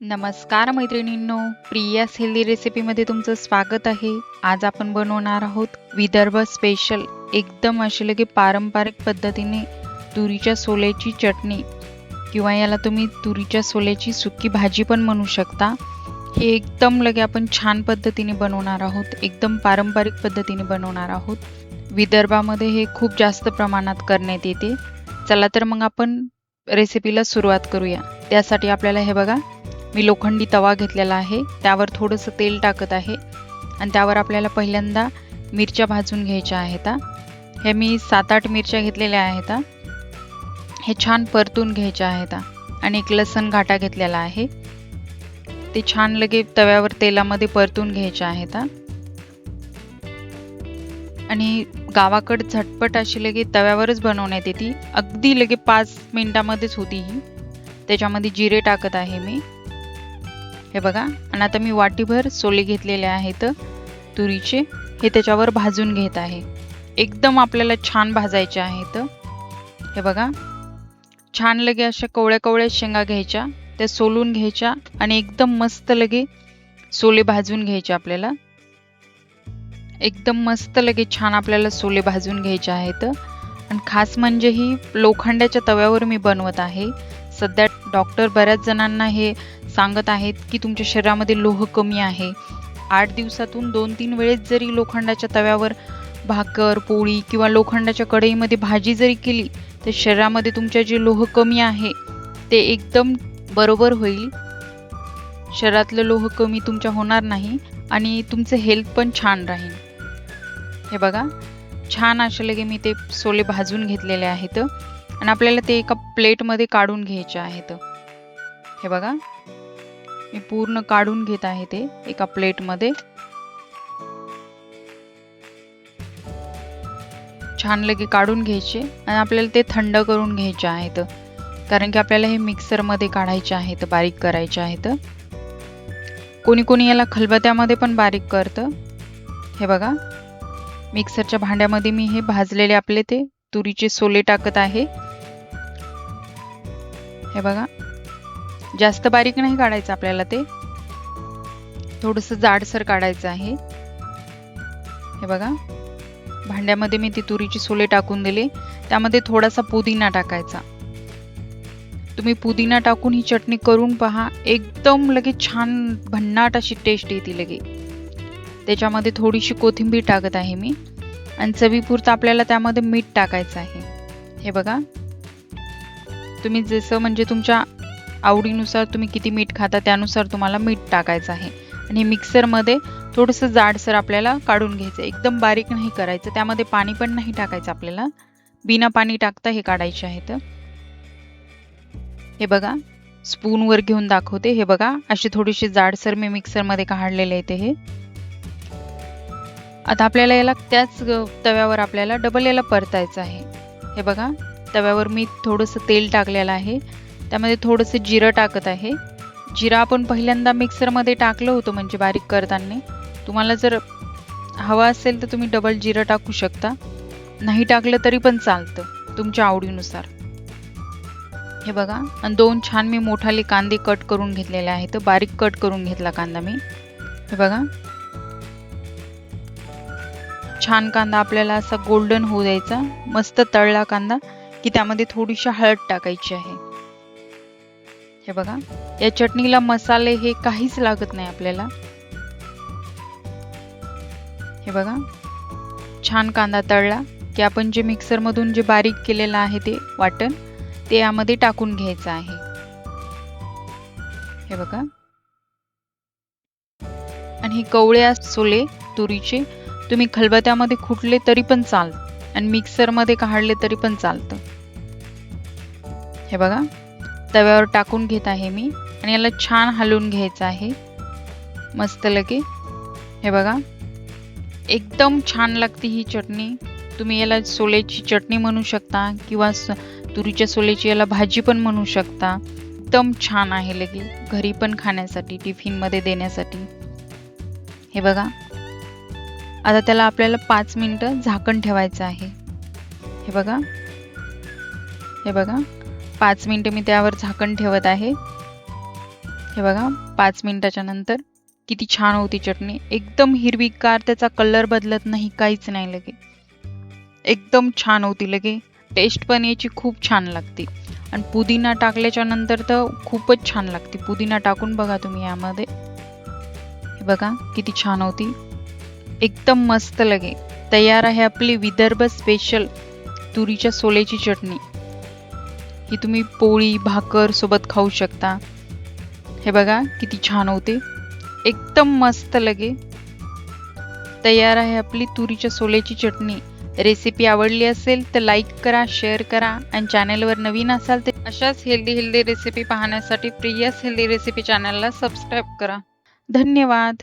नमस्कार मैत्रिणींनो प्रियास हेल्दी रेसिपीमध्ये तुमचं स्वागत आहे. आज आपण बनवणार आहोत विदर्भ स्पेशल एकदम अशी लगे पारंपरिक पद्धतीने तुरीच्या सोल्याची चटणी. किंवा याला तुम्ही तुरीच्या सोल्याची सुकी भाजी पण म्हणू शकता. हे एकदम लगे आपण छान पद्धतीने बनवणार आहोत एकदम पारंपरिक पद्धतीने बनवणार आहोत. विदर्भामध्ये हे खूप जास्त प्रमाणात करण्यात येते. चला तर मग आपण रेसिपीला सुरुवात करूया. त्यासाठी आपल्याला हे बघा मी लोखंडी तवा घेतलेला आहे. त्यावर थोडंसं तेल टाकत आहे. आणि त्यावर आपल्याला पहिल्यांदा मिरच्या भाजून घ्यायच्या आहेत हे. मी सात आठ मिरच्या घेतलेल्या आहेत हे. छान परतून घ्यायच्या आहेत आणि एक लसण घाटा घेतलेला आहे. ते छान लगे तव्यावर तेलामध्ये परतून घ्यायच्या आहेत आणि गावाकडे झटपट अशी लगे तव्यावरच बनवण्यात येते. अगदी लगे पाच मिनिटामध्येच होती ही. त्याच्यामध्ये जिरे टाकत आहे मी. हे बघा आणि आता मी वाटीभर सोले घेतलेले आहेत तुरीचे. हे त्याच्यावर भाजून घेत आहे. एकदम आपल्याला छान भाजायचे आहेत हे बघा छान लगे अशा कवळ्या कवळ्या शेंगा घ्यायच्या त्या सोलून घ्यायच्या आणि एकदम मस्त लगे सोले भाजून घ्यायचे आपल्याला. एकदम मस्त लगे छान आपल्याला सोले भाजून घ्यायचे आहेत आणि खास म्हणजे ही लोखंडाच्या तव्यावर मी बनवत आहे. सध्या डॉक्टर बऱ्याच जणांना हे सांगत आहेत की तुमच्या शरीरामध्ये लोह कमी आहे. आठ दिवसातून दोन तीन वेळेस जरी लोखंडाच्या तव्यावर भाकर पोळी किंवा लोखंडाच्या कढईमध्ये भाजी जरी केली तर शरीरामध्ये तुमच्या जे लोह कमी आहे ते एकदम बरोबर होईल. शरीरातलं लोह कमी तुमच्या होणार नाही आणि तुमचं हेल्थ पण छान राहील. हे बघा छान असे लगे मी ते सोले भाजून घेतलेले आहेत आणि आपल्याला ते एका प्लेटमध्ये काढून घ्यायचे आहेत. हे बघा मी पूर्ण काढून घेत आहे ते एका प्लेटमध्ये. छान लगे काढून घ्यायचे आणि आपल्याला ते थंड करून घ्यायचे आहेत. कारण की आपल्याला हे मिक्सरमध्ये काढायचे आहेत बारीक करायचे आहेत. कोणी कोणी याला खलबत्यामध्ये पण बारीक करतं. हे बघा. मिक्सरच्या भांड्यामध्ये मी हे भाजलेले आपले ते तुरीचे सोले टाकत आहे. हे बघा. जास्त बारीक नाही काढायचं आपल्याला ते. थोडंसं जाडसर काढायचं आहे. हे बघा. भांड्यामध्ये मी ती तुरीची सोले टाकून दिले. त्यामध्ये थोडासा पुदिना टाकायचा. तुम्ही पुदिना टाकून ही चटणी करून पहा. एकदम लगे छान भन्नाट अशी टेस्ट येते लगे. त्याच्यामध्ये थोडीशी कोथिंबीर टाकत आहे मी. आणि चवीपुरतं आपल्याला त्यामध्ये मीठ टाकायचं आहे. हे बघा. तुम्ही जसं म्हणजे तुमच्या आवडीनुसार तुम्ही किती मीठ खाता त्यानुसार तुम्हाला मीठ टाकायचं आहे. आणि मिक्सरमध्ये थोडंसं जाडसर आपल्याला काढून घ्यायचं. एकदम बारीक नाही करायचं. त्यामध्ये पाणी पण नाही टाकायचं आपल्याला. बिना पाणी टाकता हे काढायचे आहेत हे बघा स्पूनवर घेऊन दाखवते. हे बघा असे थोडेसे जाडसर मी मिक्सरमध्ये काढलेले आहे ते हे. आता आपल्याला याला त्याच तव्यावर आपल्याला डबल याला परतायचं आहे. हे बघा तव्यावर मी थोडंसं तेल टाकलेलं आहे. त्यामध्ये थोडंसं जिरं टाकत आहे. जिरं आपण पहिल्यांदा मिक्सरमध्ये टाकलं होतं म्हणजे बारीक करताना. तुम्हाला जर हवा असेल तर तुम्ही डबल जिरं टाकू शकता. नाही टाकलं तरी पण चालतं तुमच्या आवडीनुसार. हे बघा आणि दोन छान मी मोठाले कांदे कट करून घेतलेले आहेत. बारीक कट करून घेतला कांदा मी. हे बघा. छान कांदा आपल्याला असा गोल्डन होऊ द्यायचा. मस्त तळला कांदा की त्यामध्ये थोडीशी हळद टाकायची आहे. हे बघा. या चटणीला मसाले हे काहीच लागत नाही आपल्याला. हे बघा. छान कांदा तळला की आपण जे मिक्सरमधून जे बारीक केलेलं आहे ते वाटण ते यामध्ये टाकून घ्यायचं आहे. हे बघा. आणि हे कवळ्या सोले तुरीचे तुम्ही खलबत्यामध्ये खुटले तरी पण चाल. आणि मिक्सरमध्ये काढले तरी पण चालतं. हे बघा. तव्यावर टाकून घेत आहे मी. आणि याला छान हलवून घ्यायचं आहे. मस्त लगे हे बघा. एकदम छान लागते ही चटणी. तुम्ही याला सोल्याची चटणी म्हणू शकता किंवा तुरीच्या सोल्याची याला भाजी पण म्हणू शकता. एकदम छान आहे लगे घरी पण खाण्यासाठी टिफिनमध्ये देण्यासाठी. हे बघा. आता त्याला आपल्याला पाच मिनटं झाकण ठेवायचं आहे. हे बघा. हे बघा. पाच मिनटं मी त्यावर झाकण ठेवत आहे. हे बघा पाच मिनटाच्या नंतर किती छान होती चटणी. एकदम हिरवीगार त्याचा कलर बदलत नाही काहीच नाही लगे. एकदम छान होती लगे. टेस्ट पण याची खूप छान लागते. आणि पुदिना टाकल्याच्या नंतर तर खूपच छान लागते. पुदिना टाकून बघा तुम्ही यामध्ये. हे बघा किती छान होती. एकदम मस्त लगे. तयार आहे आपली विदर्भ स्पेशल तुरीच्या सोल्याची चटणी. ही तुम्ही पोळी भाकर सोबत खाऊ शकता. हे बघा किती छान होते. एकदम मस्त लगे. तयार आहे आपली तुरीच्या सोल्याची चटणी. रेसिपी आवडली असेल तर लाईक करा शेअर करा आणि चॅनलवर नवीन असाल तर अशाच हेल्दी हेल्दी रेसिपी पाहण्यासाठी प्रियास हेल्दी रेसिपी चॅनलला सबस्क्राईब करा. धन्यवाद.